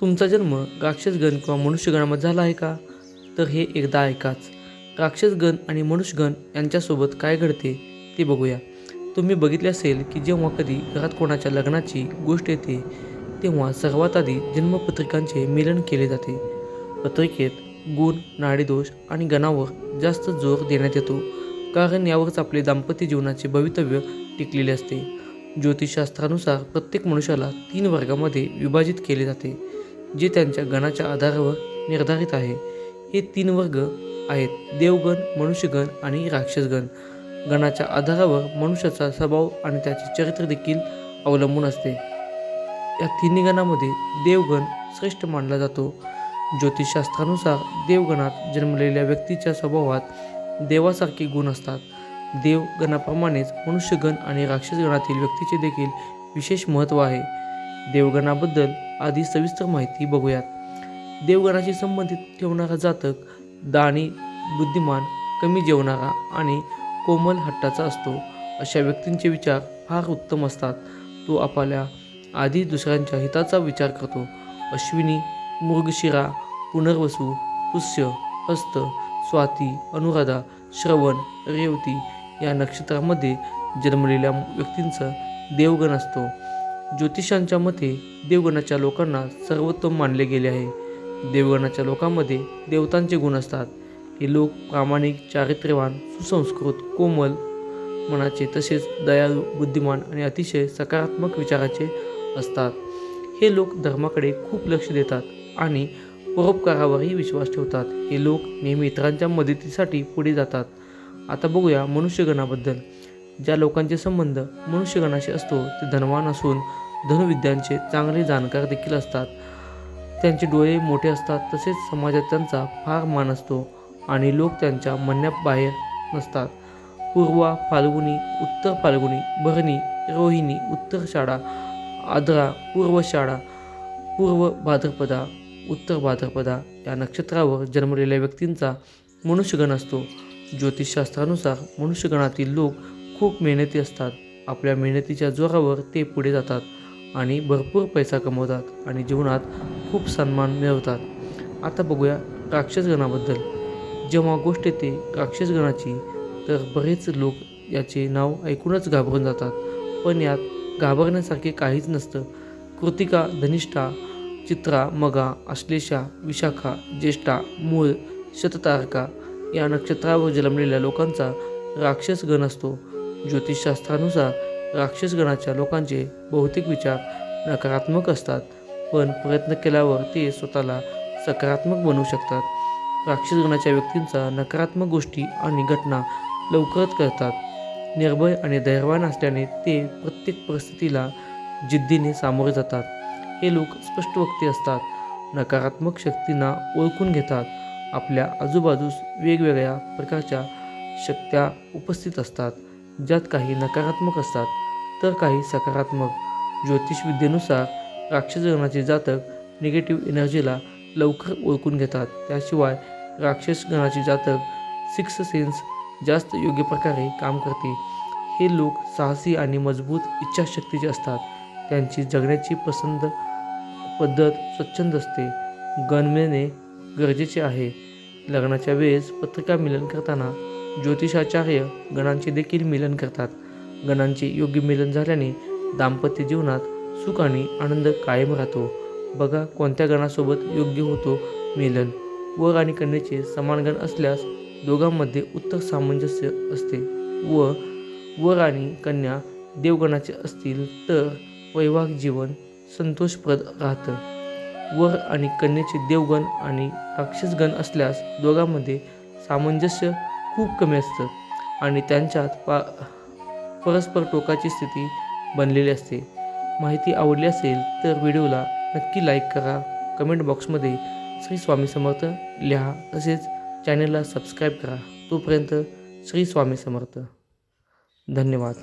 तुमचा जन्म राक्षसगण किंवा मनुष्यगणामध्ये झाला आहे का? तर हे एकदा ऐकाच. राक्षसगण आणि मनुष्यगण यांच्यासोबत काय घडते ते बघूया. तुम्ही बघितले असेल की जेव्हा कधी घरात कोणाच्या लग्नाची गोष्ट येते तेव्हा सर्वात आधी जन्मपत्रिकांचे मिलन केले जाते. पत्रिकेत गुण नाडीदोष आणि गणावर जास्त जोर देण्यात येतो कारण यावरच आपले दाम्पत्य जीवनाचे भवितव्य टिकलेले असते. ज्योतिषशास्त्रानुसार प्रत्येक मनुष्याला तीन वर्गामध्ये विभाजित केले जाते. जे त्यांच्या गणाच्या आधारावर निर्धारित आहे. हे तीन वर्ग आहेत. देवगण मनुष्यगण आणि राक्षसगण. गणाच्या आधारावर मनुष्याचा स्वभाव आणि त्याचे चरित्र देखील अवलंबून असते. या तिन्ही गणामध्ये देवगण श्रेष्ठ मानला जातो. ज्योतिषशास्त्रानुसार देवगणात जन्मलेल्या व्यक्तीच्या स्वभावात देवासारखे गुण असतात. देवगणाप्रमाणेच मनुष्यगण आणि राक्षसगणातील व्यक्तीचे देखील विशेष महत्त्व आहे. देवगणाबद्दल आधी सविस्तर माहिती बघूयात. देवगणाशी संबंधित ठेवणारा जातक दाणी बुद्धिमान कमी जेवणारा आणि कोमल हट्टाचा असतो. अशा व्यक्तींचे विचार फार उत्तम असतात. तो आपल्या आधी दुसऱ्यांच्या हिताचा विचार करतो. अश्विनी मृगशिरा पुनर्वसू पुष्य हस्त स्वाती अनुराधा श्रवण रेवती या नक्षत्रामध्ये जन्मलेल्या व्यक्तींचा देवगण असतो. ज्योतिषांच्या मते देवगणाच्या लोकांना सर्वोत्तम मानले गेले आहे. देवगणाच्या लोकांमध्ये देवतांचे गुण असतात. हे लोक प्रामाणिक चारित्र्यवान सुसंस्कृत कोमल मनाचे तसेच दयाळू बुद्धिमान आणि अतिशय सकारात्मक विचाराचे असतात. हे लोक धर्माकडे खूप लक्ष देतात आणि परोपकारावरही विश्वास ठेवतात. हे लोक नेहमी इतरांच्या मदतीसाठी पुढे जातात. आता बघूया मनुष्यगणाबद्दल. ज्या लोकांचे संबंध मनुष्यगणाशी असतो ते धनवान असून धनुविद्यांचे चांगले जाणकार देखील असतात. त्यांचे डोळे मोठे असतात तसेच समाजात त्यांचा फार मान असतो आणि लोक त्यांच्या म्हणण्याबाहेर नसतात. पूर्वा फाल्गुनी उत्तर फाल्गुनी भरणी रोहिणी उत्तर शाळा आद्रा पूर्व शाळा पूर्व भाद्रपदा उत्तर भाद्रपदा या नक्षत्रावर जन्मलेल्या व्यक्तींचा मनुष्यगण असतो. ज्योतिषशास्त्रानुसार मनुष्यगणातील लोक खूप मेहनती असतात. आपल्या मेहनतीच्या जोरावर ते पुढे जातात आणि भरपूर पैसा कमवतात आणि जीवनात खूप सन्मान मिळवतात. आता बघूया राक्षसगणाबद्दल. जेव्हा गोष्ट येते राक्षसगणाची तर बरेच लोक याचे नाव ऐकूनच घाबरून जातात. पण यात घाबरण्यासारखे काहीच नसतं. कृतिका धनिष्ठा चित्रा मगा आश्लेषा विशाखा ज्येष्ठा मूळ शततारका या नक्षत्रावर जन्मलेल्या लोकांचा राक्षसगण असतो. ज्योतिषशास्त्रानुसार राक्षसगणाच्या लोकांचे बहुतेक विचार नकारात्मक असतात पण प्रयत्न केल्यावर ते स्वतःला सकारात्मक बनवू शकतात. राक्षसगणाच्या व्यक्तींचा नकारात्मक गोष्टी आणि घटना लवकरच करतात निर्भय आणि धैर्यवान असल्याने ते प्रत्येक परिस्थितीला जिद्दीने सामोरे जातात. हे लोक स्पष्ट वक्ते असतात. नकारात्मक शक्तींना ओळखून घेतात. आपल्या आजूबाजूस वेगवेगळ्या प्रकारच्या शक्त्या उपस्थित असतात. ज्यात काही नकारात्मक असतात तर काही सकारात्मक. ज्योतिषविद्येनुसार राक्षसगणाचे जातक निगेटिव्ह एनर्जीला लवकर ओळखून घेतात. त्याशिवाय राक्षसगणाचे जातक सिक्स सेन्स जास्त योग्य प्रकारे काम करते. हे लोक साहसी आणि मजबूत इच्छाशक्तीचे असतात. त्यांची जगण्याची पसंत पद्धत स्वच्छंद असते. गण मिळणे गरजेचे आहे. लग्नाच्या वेळेस पत्रिका मिलन करताना ज्योतिषाचार्य गणांचे देखील मिलन करतात. गणांचे योग्य मिलन झाल्याने दाम्पत्य जीवनात सुख आणि आनंद कायम राहतो. बघा कोणत्या गणासोबत योग्य होतो मिलन. वर आणि कन्येचे समान गण असल्यास दोघांमध्ये उत्तर सामंजस्य असते. व वर आणि कन्या देवगणाचे असतील तर वैवाहिक जीवन संतोषप्रद राहतं. वर आणि कन्याचे देवगण आणि राक्षसगण असल्यास दोघांमध्ये सामंजस्य खूप कमी असतं. आणि त्यांच्यात पा परस्पर टोकाची स्थिती बनलेली असते. माहिती आवडली असेल तर व्हिडिओला नक्की लाईक करा. कमेंट बॉक्समध्ये श्री स्वामी समर्थ लिहा. तसेच चॅनलला सबस्क्राईब करा. तोपर्यंत श्री स्वामी समर्थ. धन्यवाद.